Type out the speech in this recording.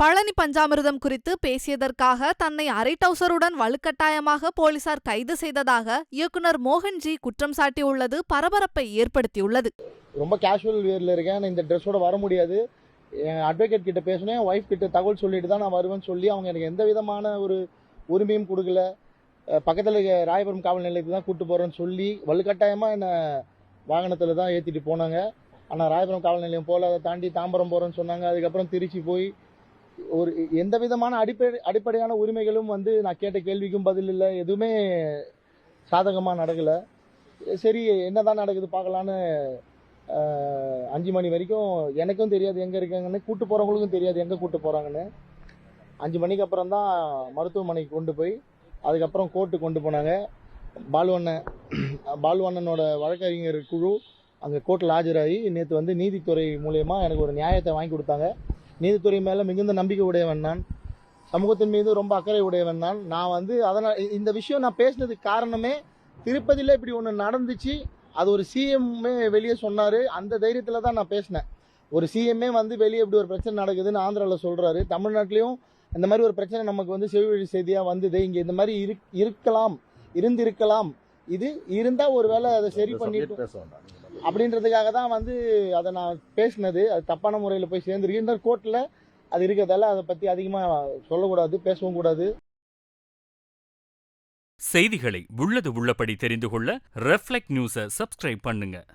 பழனி பஞ்சாமிர்தம் குறித்து பேசியதற்காக தன்னை அரை டவுசருடன் வலுக்கட்டாயமாக போலீசார் கைது செய்ததாக இயக்குனர் மோகன்ஜி குற்றம் சாட்டியுள்ளது பரபரப்பை ஏற்படுத்தியுள்ளது. ரொம்ப கேஷுவல் வேர்ல இருக்கேன். நான் இந்த ட்ரெஸ்ஸோட வர முடியாது. என் அட்வொகேட் கிட்ட பேசினேன். என் ஒய்ஃப் கிட்ட தகவல் சொல்லிட்டு தான் நான் வருவேன்னு சொல்லி அவங்க எனக்கு எந்த விதமான ஒரு உரிமையும் கொடுக்கல. பக்கத்தில் இருக்க ராயபுரம் காவல் நிலையத்துக்கு தான் கூட்டு போறேன்னு சொல்லி வலுக்கட்டாயமாக என்னை வாகனத்தில் தான் ஏற்றிட்டு போனாங்க. ஆனால் ராயபுரம் காவல் நிலையம் போல அதை தாண்டி தாம்பரம் போகிறேன்னு சொன்னாங்க. அதுக்கப்புறம் திருச்சி போய் ஒரு எந்த விதமான அடிப்படை அடிப்படையான உரிமைகளும் வந்து நான் கேட்ட கேள்விக்கும் பதில் இல்லை எதுவுமே சாதகமாக நடக்கலை. சரி என்னதான் நடக்குது பார்க்கலான்னு அஞ்சு மணி வரைக்கும் எனக்கும் தெரியாது எங்கே இருக்காங்கன்னு கூட்டு போகிறவங்களுக்கும் தெரியாது எங்கே கூட்டு போகிறாங்கன்னு அஞ்சு மணிக்கு அப்புறம் தான் மருத்துவமனைக்கு கொண்டு போய் அதுக்கப்புறம் கோர்ட்டு கொண்டு போனாங்க. பாலுவண்ணன் பாலுவண்ணனோட வழக்கறிஞர் குழு அங்கே கோர்ட்டில் ஆஜராகி நேற்று வந்து நீதித்துறை மூலயமா எனக்கு ஒரு நியாயத்தை வாங்கி கொடுத்தாங்க. நீதித்துறை மேலே மிகுந்த நம்பிக்கை உடையவன் நான். சமூகத்தின் மீது ரொம்ப அக்கறை உடையவன் நான். நான் வந்து அதனால் இந்த விஷயம் நான் பேசினதுக்கு காரணமே திருப்பதியில் இப்படி ஒன்று நடந்துச்சு. அது ஒரு சிஎம்மே வெளியே சொன்னார். அந்த தைரியத்தில் தான் நான் பேசினேன். ஒரு சிஎம்ஏ வந்து வெளியே இப்படி ஒரு பிரச்சனை நடக்குதுன்னு ஆந்திராவில் சொல்கிறாரு தமிழ்நாட்டிலையும் இந்த மாதிரி ஒரு பிரச்சனை நமக்கு வந்து செவிவழி செய்தியாக வந்தது. இங்கே இந்த மாதிரி இருக் இருக்கலாம் இருந்திருக்கலாம். இது இருந்தால் ஒரு வேளை அதை சரி பண்ணிட்டு அப்படின்றதுக்காக தான் வந்து அதை நான் பேசினது. அது தப்பான முறையில் போய் சேர்ந்துருக்கு. இந்த கோர்ட்டில் அது இருக்கிறதால அதை பற்றி அதிகமாக சொல்லக்கூடாது பேசவும் கூடாது. செய்திகளை உள்ளது உள்ளபடி தெரிந்து கொள்ள ரெஃப்ளெக்ட் நியூஸை சப்ஸ்கிரைப் பண்ணுங்கள்